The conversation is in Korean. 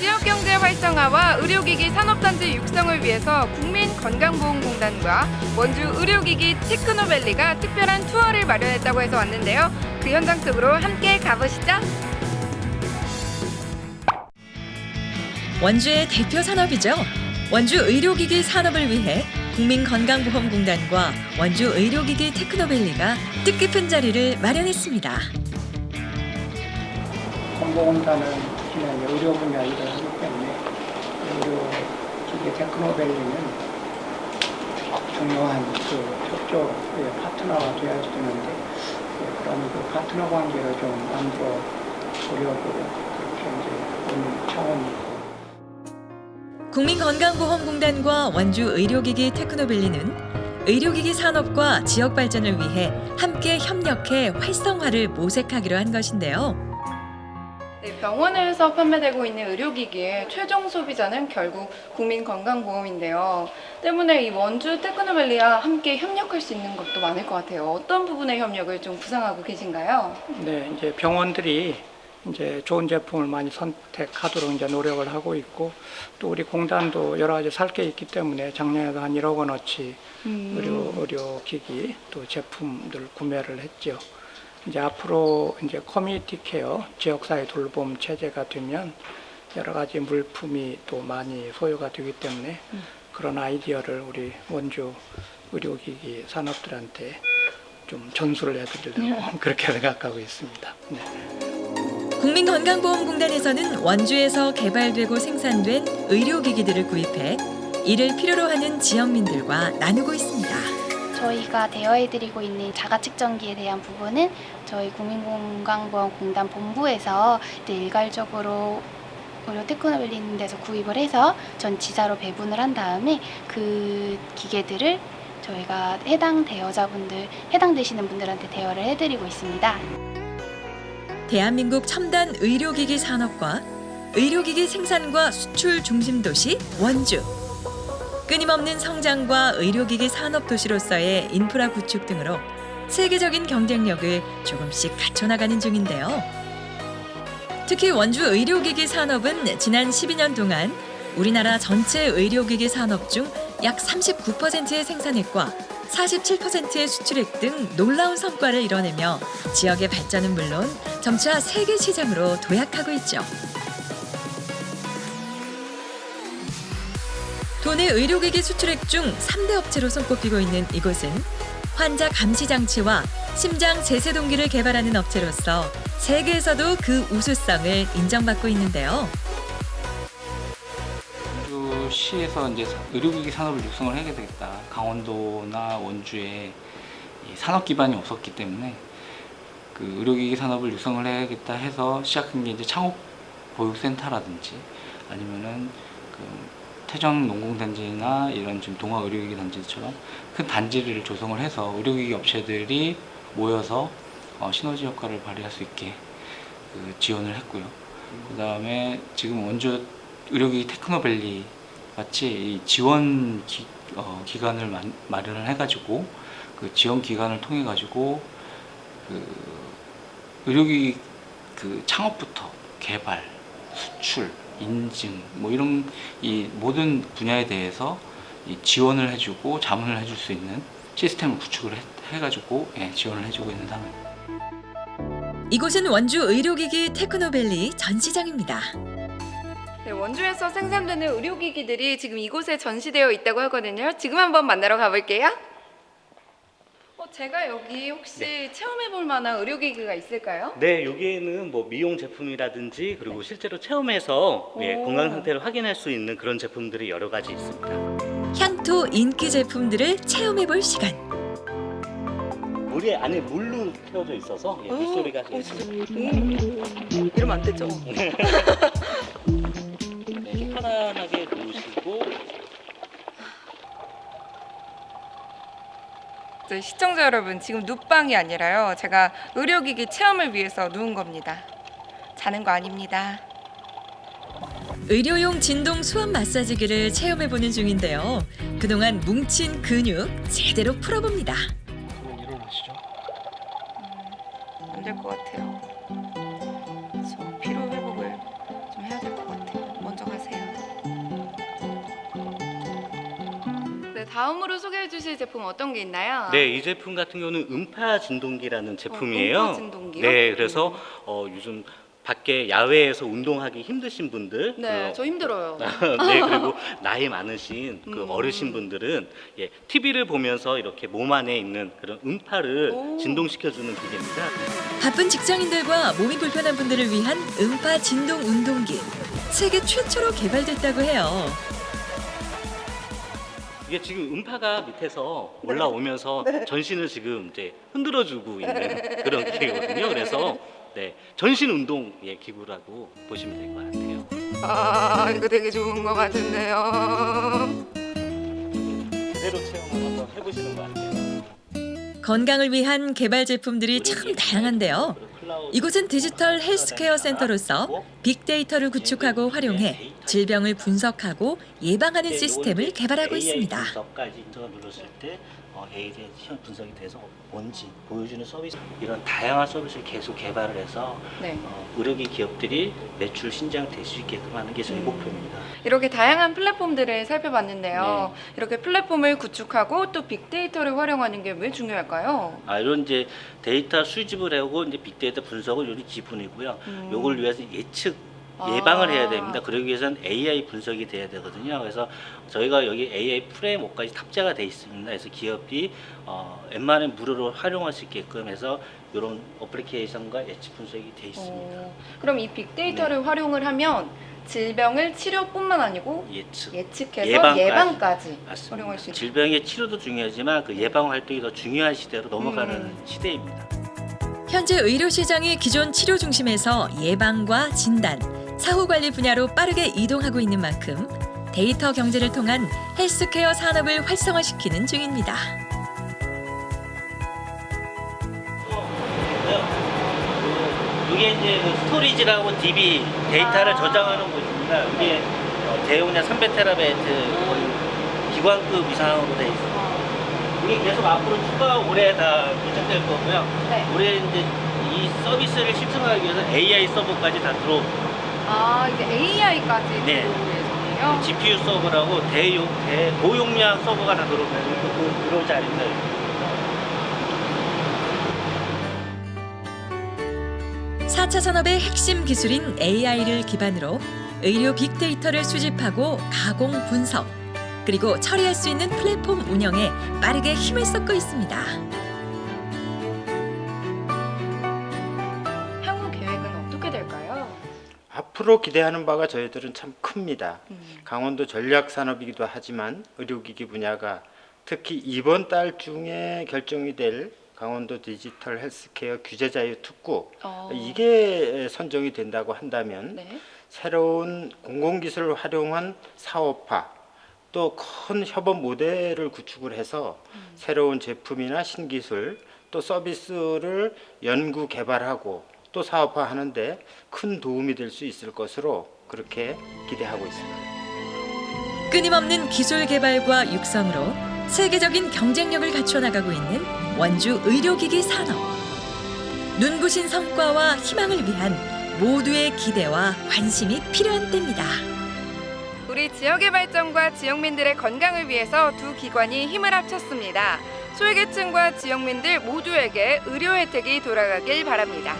지역 경제 활성화와 의료기기 산업단지 육성을 위해서 국민건강보험공단과 원주 의료기기 테크노밸리가 특별한 투어를 마련했다고 해서 왔는데요. 그 현장 속으로 함께 가보시죠. 원주의 대표 산업이죠. 원주 의료기기 산업을 위해 국민건강보험공단과 원주 의료기기 테크노밸리가 뜻깊은 자리를 마련했습니다. 이제 의료 분야 일을 하기 때문에 의료 기계 테크노밸리는 중요한 그 협조의 파트너가 되어야 되는데 예, 그런 그 파트너 관계를 좀 만들어 보려고 그렇게 이제 온 차원이고 국민건강보험공단과 원주 의료기기 테크노밸리는 의료기기 산업과 지역 발전을 위해 함께 협력해 활성화를 모색하기로 한 것인데요. 네, 병원에서 판매되고 있는 의료기기의 최종 소비자는 결국 국민건강보험인데요. 때문에 이 원주 테크노밸리와 함께 협력할 수 있는 것도 많을 것 같아요. 어떤 부분의 협력을 좀 구상하고 계신가요? 네, 이제 병원들이 이제 좋은 제품을 많이 선택하도록 이제 노력을 하고 있고 또 우리 공단도 여러 가지 살 게 있기 때문에 작년에도 한 1억 원어치 의료 의료 기기 또 제품들 구매를 했죠. 이제 앞으로 이제 커뮤니티 케어 지역사회 돌봄 체제가 되면 여러 가지 물품이 또 많이 소요가 되기 때문에 그런 아이디어를 우리 원주 의료기기 산업들한테 좀 전수를 해드리려고 그렇게 생각하고 있습니다. 네. 국민건강보험공단에서는 원주에서 개발되고 생산된 의료기기들을 구입해 이를 필요로 하는 지역민들과 나누고 있습니다. 저희가 대여해드리고 있는 자가 측정기에 대한 부분은 저희 국민건강보험공단 본부에서 이제 일괄적으로 의료 테크노밸리 있는 데서 구입을 해서 전 지사로 배분을 한 다음에 그 기계들을 저희가 해당 대여자분들, 해당되시는 분들한테 대여를 해드리고 있습니다. 대한민국 첨단 의료기기 산업과 의료기기 생산과 수출 중심 도시 원주. 끊임없는 성장과 의료기기 산업 도시로서의 인프라 구축 등으로 세계적인 경쟁력을 조금씩 갖춰나가는 중인데요. 특히 원주 의료기기 산업은 지난 12년 동안 우리나라 전체 의료기기 산업 중 약 39%의 생산액과 47%의 수출액 등 놀라운 성과를 이뤄내며 지역의 발전은 물론 점차 세계 시장으로 도약하고 있죠. 도내 의료기기 수출액 중 3대 업체로 손꼽히고 있는 이곳은 환자 감시 장치와 심장 제세 동기를 개발하는 업체로서 세계에서도 그 우수성을 인정받고 있는데요. 원주시에서 이제 의료기기 산업을 육성을 하게 되겠다. 강원도나 원주에 이 산업 기반이 없었기 때문에 그 의료기기 산업을 육성을 해야겠다 해서 시작한 게 이제 창업 보육센터라든지 아니면은 그 태정 농공단지나 이런 지금 동아 의료기기 단지처럼 큰 단지를 조성을 해서 의료기기 업체들이 모여서 어, 시너지 효과를 발휘할 수 있게 그 지원을 했고요. 그 다음에 지금 원주 의료기기 테크노밸리 같이 이 지원 기, 어, 기관을 만- 마련을 해가지고 그 지원 기관을 통해 가지고 그 의료기기 그 창업부터 개발, 수출, 인증 뭐 이런 이 모든 분야에 대해서 이 지원을 해주고 자문을 해줄 수 있는 시스템을 구축을 해, 해가지고 예, 지원을 해주고 있는 상황입니다. 이곳은 원주 의료기기 테크노밸리 전시장입니다. 네, 원주에서 생산되는 의료기기들이 지금 이곳에 전시되어 있다고 하거든요. 지금 한번 만나러 가볼게요. 어, 제가 여기 혹시 체험해 볼 만한 의료기기가 있을까요? 네, 여기에는 뭐 미용 제품이라든지 그리고 실제로 체험해서 예, 오. 건강 상태를 확인할 수 있는 그런 제품들이 여러 가지 있습니다. 향토 인기 제품들을 체험해 볼 시간. 물이 안에 물로 채워져 있어서 예, 물소리가 제일 이러면 안 되죠. 네, 편안하게 누우시고 네, 시청자 여러분, 지금 눕방이 아니라요. 제가 의료기기 체험을 위해서 누운 겁니다. 자는 거 아닙니다. 의료용 진동 수압 마사지기를 체험해보는 중인데요. 그동안 뭉친 근육 제대로 풀어봅니다. 네, 다음으로 소개해 주실 제품 어떤 게 있나요? 네, 이 제품 같은 경우는 음파 진동기라는 제품이에요. 음파 진동기요? 네, 그래서 어, 요즘 밖에 야외에서 운동하기 힘드신 분들, 네, 그 저 힘들어요. 네, 그리고 나이 많으신 그 음. 어르신 분들은 예, TV를 보면서 이렇게 몸 안에 있는 그런 음파를 오. 진동시켜주는 기계입니다. 바쁜 직장인들과 몸이 불편한 분들을 위한 음파 진동 운동기. 세계 최초로 개발됐다고 해요. 이게 지금 음파가 밑에서 올라오면서 전신을 지금 이제 흔들어주고 있는 그런 기계거든요. 그래서 네, 전신 운동 예, 기구라고 보시면 될 것 같아요. 아, 이거 되게 좋은 것 같은데요. 제대로 체험을 한번 해보시는 것 같아요. 건강을 위한 개발 제품들이 참 다양한데요. 이곳은 디지털 헬스케어 센터로서 빅데이터를 구축하고 활용해 질병을 분석하고 예방하는 시스템을 개발하고 있습니다. 어, AI의 시험 분석이 돼서 뭔지 보여주는 서비스 이런 다양한 서비스를 계속 개발을 해서 네. 어, 의료기 기업들이 매출 신장 될 수 있게끔 하는 게 저희 음. 목표입니다. 이렇게 다양한 플랫폼들을 살펴봤는데요. 네. 이렇게 플랫폼을 구축하고 또 빅데이터를 활용하는 게 왜 중요할까요? 아, 이런 이제 데이터 수집을 하고 이제 빅데이터 분석을 요리 기본이고요. 음. 요걸 위해서 예측 아. 예방을 해야 됩니다. 그러기 위해서는 AI 분석이 돼야 되거든요. 그래서 저희가 여기 AI 프레임워크까지 탑재가 돼 있습니다. 그래서 기업이 어, 웬만한 무료로 활용할 수 있게끔 해서 이런 어플리케이션과 예측 분석이 돼 있습니다. 어, 그럼 이 빅데이터를 활용을 하면 질병을 치료뿐만 아니고 예측. 예측해서 예방까지. 예방까지, 맞습니다. 활용할 수 있다. 질병의 치료도 중요하지만 그 예방 활동이 더 중요한 시대로 넘어가는 음. 시대입니다. 현재 의료 시장이 기존 치료 중심에서 예방과 진단, 사후 관리 분야로 빠르게 이동하고 있는 만큼 데이터 경제를 통한 헬스케어 산업을 활성화시키는 중입니다. 이게 이제 그 스토리지라고 DB 데이터를 아. 저장하는 곳입니다. 이게 어, 대용량 300테라바이트 기관급 이상으로 돼 있습니다. 이게 계속 앞으로 추가 올해 다 부착될 거고요. 네. 올해 이제 이 서비스를 실증하기 위해서 AI 서버까지 다 들어 아, 이제 AI까지 네. 예정이에요? GPU 서버라고 대용 대 고용량 서버가 다 들어오면 그 들어오지 않습니다. 4차 산업의 핵심 기술인 AI를 기반으로 의료 빅데이터를 수집하고 가공 분석, 그리고 처리할 수 있는 플랫폼 운영에 빠르게 힘을 쏟고 있습니다. 앞으로 기대하는 바가 저희들은 참 큽니다. 음. 강원도 전략 산업이기도 하지만 의료기기 분야가 특히 이번 달 중에 결정이 될 강원도 디지털 헬스케어 규제 자유 특구 어, 이게 선정이 된다고 한다면 네. 새로운 공공기술을 활용한 사업화 또 큰 협업 모델을 구축을 해서 새로운 제품이나 신기술 또 서비스를 연구 개발하고 또 사업화하는데 큰 도움이 될 수 있을 것으로 그렇게 기대하고 있습니다. 끊임없는 기술 개발과 육성으로 세계적인 경쟁력을 갖춰 나가고 있는 원주 의료기기 산업. 눈부신 성과와 희망을 위한 모두의 기대와 관심이 필요한 때입니다. 우리 지역의 발전과 지역민들의 건강을 위해서 두 기관이 힘을 합쳤습니다. 소외계층과 지역민들 모두에게 의료 혜택이 돌아가길 바랍니다.